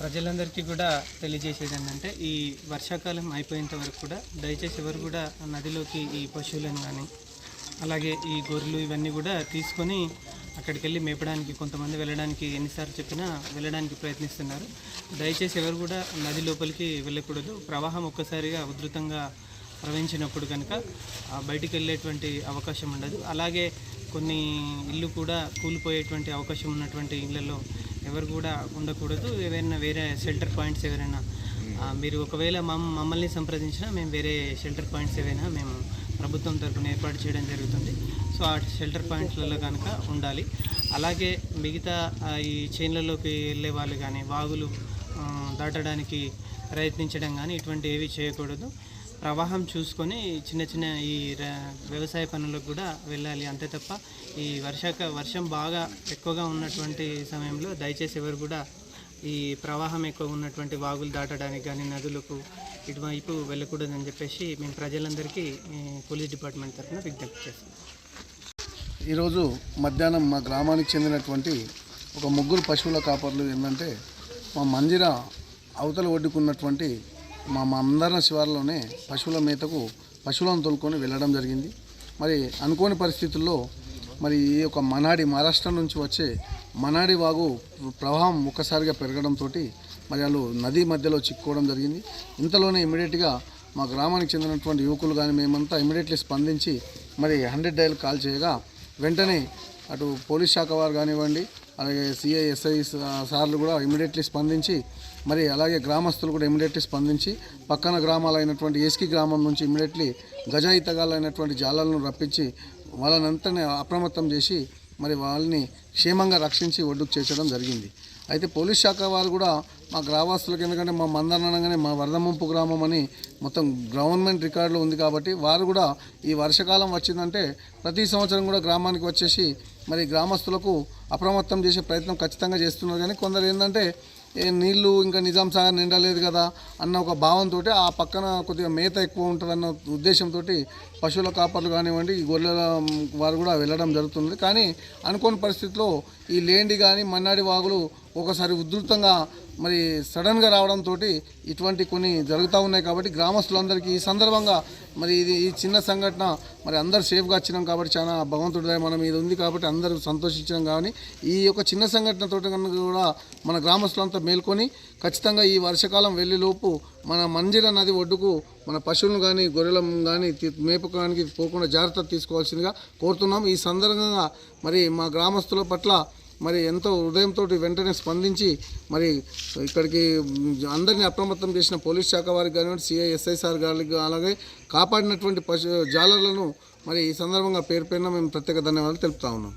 ప్రజలందరికీ కూడా తెలియజేసేది ఏంటంటే ఈ వర్షాకాలం అయిపోయేంత వరకు కూడా దయచేసి ఎవరు కూడా నదిలోకి ఈ పశువులను కానీ అలాగే ఈ గొర్రెలు ఇవన్నీ కూడా తీసుకొని అక్కడికి వెళ్ళి మేపడానికి కొంతమంది వెళ్ళడానికి ఎన్నిసార్లు చెప్పినా వెళ్ళడానికి ప్రయత్నిస్తున్నారు. దయచేసి ఎవరు కూడా నది లోపలికి వెళ్ళకూడదు. ప్రవాహం ఒక్కసారిగా ఉధృతంగా ప్రవహించినప్పుడు కనుక బయటికి వెళ్ళేటువంటి అవకాశం ఉండదు. అలాగే కొన్ని ఇల్లు కూడా కూలిపోయేటువంటి అవకాశం ఉన్నటువంటి ఇళ్ళలో ఎవరు కూడా ఉండకూడదు. ఏవైనా వేరే షెల్టర్ పాయింట్స్ ఎవరైనా మీరు ఒకవేళ మమ్ మమ్మల్ని సంప్రదించినా మేము వేరే షెల్టర్ పాయింట్స్ ఏవైనా మేము ప్రభుత్వం తరఫున ఏర్పాటు చేయడం జరుగుతుంది. సో ఆ షెల్టర్ పాయింట్స్లలో కనుక ఉండాలి. అలాగే మిగతా ఈ చైన్లలోకి వెళ్ళే వాళ్ళు కానీ వాగులు దాటడానికి ప్రయత్నించడం కానీ ఇటువంటి ఏవి చేయకూడదు. ప్రవాహం చూసుకొని చిన్న చిన్న ఈ వ్యవసాయ పనులకు కూడా వెళ్ళాలి. అంతే తప్ప ఈ వర్షాక వర్షం బాగా ఎక్కువగా ఉన్నటువంటి సమయంలో దయచేసి ఎవరు కూడా ఈ ప్రవాహం ఎక్కువ ఉన్నటువంటి వాగులు దాటడానికి కానీ నదులకు ఇటువైపు వెళ్ళకూడదని చెప్పేసి మేము ప్రజలందరికీ పోలీస్ డిపార్ట్మెంట్ తరఫున విజ్ఞప్తి చేస్తాం ఈరోజు మధ్యాహ్నం మా గ్రామానికి చెందినటువంటి ఒక ముగ్గురు పశువుల కాపర్లు ఏంటంటే మా మందిర అవతల ఒడ్డుకున్నటువంటి మా మా శివార్లోనే పశువుల మేతకు పశువులను తోలుకొని వెళ్ళడం జరిగింది. మరి అనుకోని పరిస్థితుల్లో మరి ఈ యొక్క మనాడి మహారాష్ట్ర నుంచి వచ్చే మనాడి వాగు ప్రవాహం ఒక్కసారిగా పెరగడంతో మరి వాళ్ళు నది మధ్యలో చిక్కుకోవడం జరిగింది. ఇంతలోనే ఇమీడియట్గా మా గ్రామానికి చెందినటువంటి యువకులు కానీ మేమంతా ఇమీడియట్లీ స్పందించి మరి హండ్రెడ్ డైల్ కాల్ చేయగా వెంటనే అటు పోలీస్ శాఖ వారు కానివ్వండి అలాగే సిఐ ఎస్ఐ సార్లు కూడా ఇమీడియట్లీ స్పందించి మరి అలాగే గ్రామస్తులు కూడా ఇమీడియట్లీ స్పందించి పక్కన గ్రామాలైనటువంటి ఎస్కి గ్రామం నుంచి ఇమీడియట్లీ గజాయితగాలైనటువంటి జాలాలను రప్పించి వాళ్ళనంతనే అప్రమత్తం చేసి మరి వాళ్ళని క్షేమంగా రక్షించి ఒడ్డుకు చేర్చడం జరిగింది. అయితే పోలీస్ శాఖ వారు కూడా మా గ్రామస్తులకు ఎందుకంటే మా మందరం అనగానే మా వరదముంపు గ్రామం అని మొత్తం గవర్నమెంట్ రికార్డులో ఉంది కాబట్టి వారు కూడా ఈ వర్షాకాలం వచ్చిందంటే ప్రతి సంవత్సరం కూడా గ్రామానికి వచ్చేసి మరి గ్రామస్తులకు అప్రమత్తం చేసే ప్రయత్నం ఖచ్చితంగా చేస్తున్నారు. కానీ కొందరు ఏంటంటే నీళ్ళు ఇంకా నిజాం సాగర్ నిండలేదు కదా అన్న ఒక భావంతో ఆ పక్కన కొద్దిగా మేత ఎక్కువ ఉంటుందన్న ఉద్దేశంతో పశువుల కాపర్లు కానివ్వండి ఈ గొర్రెల వారు కూడా వెళ్ళడం జరుగుతుంది. కానీ అనుకోని పరిస్థితిలో ఈ లేండి కానీ మన్నాడి వాగులు ఒకసారి ఉధృతంగా మరి సడన్గా రావడంతో ఇటువంటి కొన్ని జరుగుతూ ఉన్నాయి కాబట్టి గ్రామస్తులందరికీ ఈ సందర్భంగా మరి ఇది ఈ చిన్న సంఘటన మరి అందరు సేఫ్గా వచ్చినాం కాబట్టి చాలా భగవంతుడి దయ మనం ఇది ఉంది కాబట్టి అందరూ సంతోషించడం కానీ ఈ యొక్క చిన్న సంఘటనతో కనుక కూడా మన గ్రామస్తులంతా మేల్కొని ఖచ్చితంగా ఈ వర్షాకాలం వెళ్ళేలోపు మన మంజిర నది ఒడ్డుకు మన పశువులను కానీ గొర్రెలను కానీ మేపకానికి పోకుండా జాగ్రత్త తీసుకోవాల్సిందిగా కోరుతున్నాం. ఈ సందర్భంగా మరి మా గ్రామస్తుల పట్ల మరి ఎంతో హృదయంతో వెంటనే స్పందించి మరి ఇక్కడికి అందరినీ అప్రమత్తం చేసిన పోలీస్ శాఖ వారికి కానివ్వండి సిఐ ఎస్ఐ సార్ గారికి అలాగే కాపాడినటువంటి పశు జాలర్లను మరి ఈ సందర్భంగా పేరు పేరున మేము ప్రత్యేక ధన్యవాదాలు తెలుపుతా ఉన్నాం.